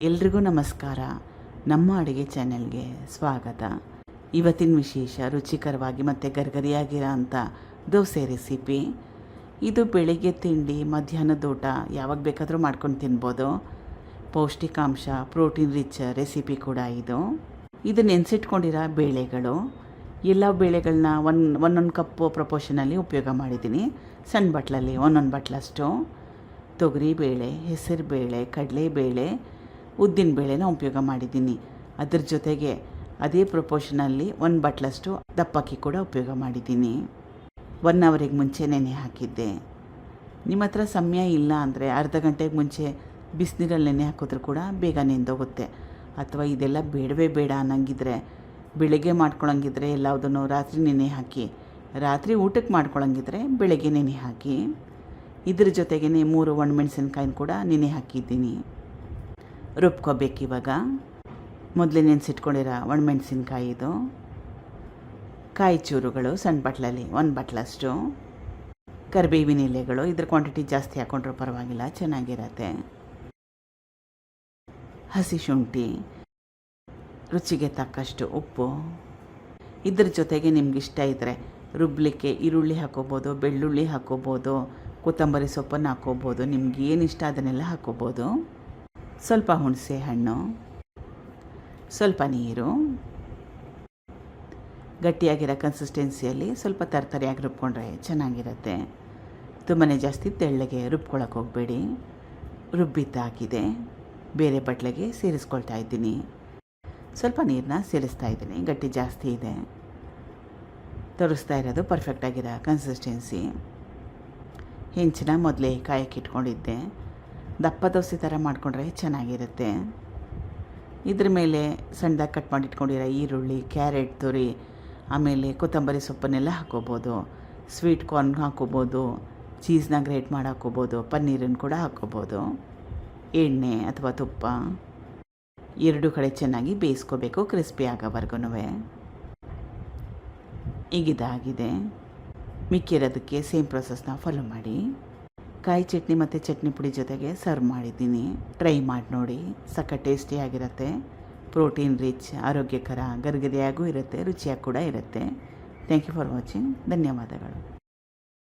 ಎಲ್ರಿಗೂ ನಮಸ್ಕಾರ. ನಮ್ಮ ಅಡುಗೆ ಚಾನೆಲ್ಗೆ ಸ್ವಾಗತ. ಇವತ್ತಿನ ವಿಶೇಷ, ರುಚಿಕರವಾಗಿ ಮತ್ತು ಗರ್ಗರಿಯಾಗಿರೋ ಅಂಥ ದೋಸೆ ರೆಸಿಪಿ. ಇದು ಬೆಳಿಗ್ಗೆ ತಿಂಡಿ ಮಧ್ಯಾಹ್ನದ ಊಟ, ಯಾವಾಗ ಬೇಕಾದರೂ ಮಾಡ್ಕೊಂಡು ತಿನ್ಬೋದು. ಪೌಷ್ಟಿಕಾಂಶ, ಪ್ರೋಟೀನ್ ರಿಚ್ ರೆಸಿಪಿ ಕೂಡ ಇದು. ಇದು ನೆನೆಸಿಟ್ಕೊಂಡಿರೋ ಬೇಳೆಗಳು. ಎಲ್ಲ ಬೇಳೆಗಳನ್ನ ಒನ್, ಒಂದೊಂದು ಕಪ್ಪು ಪ್ರಪೋರ್ಷನಲ್ಲಿ ಉಪಯೋಗ ಮಾಡಿದ್ದೀನಿ. ಸಣ್ಣ ಬಟ್ಲಲ್ಲಿ ಒಂದೊಂದು ಬಟ್ಲಷ್ಟು. ತೊಗರಿ ಬೇಳೆ ಹೆಸರು ಬೇಳೆ ಉದ್ದಿನ ಬೇಳೆನ ಉಪಯೋಗ ಮಾಡಿದ್ದೀನಿ. ಅದ್ರ ಜೊತೆಗೆ ಅದೇ ಪ್ರಪೋರ್ಷನಲ್ಲಿ ಒಂದು ಬಟ್ಲಷ್ಟು ದಪ್ಪಕ್ಕಿ ಕೂಡ ಉಪಯೋಗ ಮಾಡಿದ್ದೀನಿ. ಒನ್ ಅವರಿಗೆ ಮುಂಚೆ ನೆನೆ ಹಾಕಿದ್ದೆ. ನಿಮ್ಮ ಹತ್ರ ಸಮಯ ಇಲ್ಲ ಅಂದರೆ ಅರ್ಧ ಗಂಟೆಗೆ ಮುಂಚೆ ಬಿಸಿನೀರಲ್ಲಿ ನೆನೆ ಹಾಕಿದ್ರೂ ಕೂಡ ಬೇಗ ನೆಂದೋಗುತ್ತೆ ಅಥವಾ ಇದೆಲ್ಲ ಬೇಡವೇ ಬೇಡ ಅನ್ನಂಗಿದ್ರೆ, ಬೆಳಗ್ಗೆ ಮಾಡ್ಕೊಳಂಗಿದ್ರೆ ಎಲ್ಲದನ್ನು ರಾತ್ರಿ ನೆನೆ ಹಾಕಿ, ರಾತ್ರಿ ಊಟಕ್ಕೆ ಮಾಡ್ಕೊಳಂಗಿದ್ರೆ ಬೆಳಗ್ಗೆ ನೆನೆ ಹಾಕಿ. ಇದ್ರ ಜೊತೆಗೇ ಮೂರು ಒಣಮೆಣಸಿನ್ಕಾಯಿನ ಕೂಡ ನೆನೆ ಹಾಕಿದ್ದೀನಿ. ರುಬ್ಕೋಬೇಕು ಇವಾಗ. ಮೊದಲೇ ನೆನೆಸಿಟ್ಕೊಂಡಿರೋ ಒಣಮೆಣಸಿನ್ಕಾಯಿ ಇದು. ಕಾಯಿ ಚೂರುಗಳು ಸಣ್ಣ ಬಟ್ಲಲ್ಲಿ, ಒಂದು ಬಟ್ಲಷ್ಟು. ಕರಿಬೇವಿನ ಎಲೆಗಳು, ಇದ್ರ ಕ್ವಾಂಟಿಟಿ ಜಾಸ್ತಿ ಹಾಕೊಂಡ್ರೂ ಪರವಾಗಿಲ್ಲ, ಚೆನ್ನಾಗಿರತ್ತೆ. ಹಸಿ ಶುಂಠಿ, ರುಚಿಗೆ ತಕ್ಕಷ್ಟು ಉಪ್ಪು. ಇದ್ರ ಜೊತೆಗೆ ನಿಮ್ಗೆ ಇಷ್ಟ ಇದ್ದರೆ ರುಬ್ಲಿಕ್ಕೆ ಈರುಳ್ಳಿ ಹಾಕೋಬೋದು, ಬೆಳ್ಳುಳ್ಳಿ ಹಾಕೋಬೋದು, ಕೊತ್ತಂಬರಿ ಸೊಪ್ಪನ್ನು ಹಾಕೋಬೋದು, ನಿಮ್ಗೆ ಏನು ಇಷ್ಟ ಅದನ್ನೆಲ್ಲ ಹಾಕೋಬೋದು. ಸ್ವಲ್ಪ ಹುಣಸೆ ಹಣ್ಣು, ಸ್ವಲ್ಪ ನೀರು, ಗಟ್ಟಿಯಾಗಿರೋ ಕನ್ಸಿಸ್ಟೆನ್ಸಿಯಲ್ಲಿ ಸ್ವಲ್ಪ ತರತರಿಯಾಗಿ ರುಬ್ಕೊಂಡ್ರೆ ಚೆನ್ನಾಗಿರುತ್ತೆ. ತುಂಬಾ ಜಾಸ್ತಿ ತೆಳ್ಳಗೆ ರುಬ್ಕೊಳಕ್ಕೆ ಹೋಗಬೇಡಿ. ರುಬ್ಬಿದ್ದಾಗಿದೆ. ಬೇರೆ ಬಟ್ಲೆಗೆ ಸೇರಿಸ್ಕೊಳ್ತಾ ಇದ್ದೀನಿ. ಸ್ವಲ್ಪ ನೀರನ್ನ ಸೇರಿಸ್ತಾ ಇದ್ದೀನಿ. ಗಟ್ಟಿ ಜಾಸ್ತಿ ಇದೆ. ತೋರಿಸ್ತಾ ಇರೋದು ಪರ್ಫೆಕ್ಟಾಗಿರೋ ಕನ್ಸಿಸ್ಟೆನ್ಸಿ ಹೆಂಚಿನ ಮೊದಲೇ ಕಾಯಕ್ಕೆ ಇಟ್ಕೊಂಡಿದ್ದೆ. ದಪ್ಪ ದೋಸೆ ಥರ ಮಾಡಿಕೊಂಡ್ರೆ ಚೆನ್ನಾಗಿರುತ್ತೆ. ಇದ್ರ ಮೇಲೆ ಸಣ್ಣದಾಗಿ ಕಟ್ ಮಾಡಿಟ್ಕೊಂಡಿರೋ ಈರುಳ್ಳಿ, ಕ್ಯಾರೆಟ್ ತುರಿ, ಆಮೇಲೆ ಕೊತ್ತಂಬರಿ ಸೊಪ್ಪನ್ನೆಲ್ಲ ಹಾಕ್ಕೋಬೋದು ಸ್ವೀಟ್ ಕಾರ್ನ್ ಹಾಕ್ಕೋಬೋದು ಚೀಸ್ನ ಗ್ರೇಟ್ ಮಾಡಿ ಹಾಕೋಬೋದು. ಪನ್ನೀರನ್ನು ಕೂಡ ಹಾಕ್ಕೋಬೋದು ಎಣ್ಣೆ ಅಥವಾ ತುಪ್ಪ. ಎರಡು ಕಡೆ ಚೆನ್ನಾಗಿ ಬೇಯಿಸ್ಕೋಬೇಕು, ಕ್ರಿಸ್ಪಿ ಆಗೋವರೆಗೂ ಈಗಿದಾಗಿದೆ. ಮಿಕ್ಕಿರೋದಕ್ಕೆ ಸೇಮ್ ಪ್ರೊಸೆಸ್ನ ಫಾಲೋ ಮಾಡಿ. ಕಾಯಿ ಚಟ್ನಿ ಮತ್ತು ಚಟ್ನಿ ಪುಡಿ ಜೊತೆಗೆ ಸರ್ವ್ ಮಾಡಿದ್ದೀನಿ. ಟ್ರೈ ಮಾಡಿ ನೋಡಿ. ಸಕ್ಕ ಟೇಸ್ಟಿಯಾಗಿರುತ್ತೆ ಪ್ರೋಟೀನ್ ರಿಚ್ ಆರೋಗ್ಯಕರ, ಗರ್ಗದೆಯಾಗೂ ಇರುತ್ತೆ, ರುಚಿಯಾಗಿ ಕೂಡ ಇರುತ್ತೆ. ಥ್ಯಾಂಕ್ ಯು ಫಾರ್ ವಾಚಿಂಗ್ ಧನ್ಯವಾದಗಳು.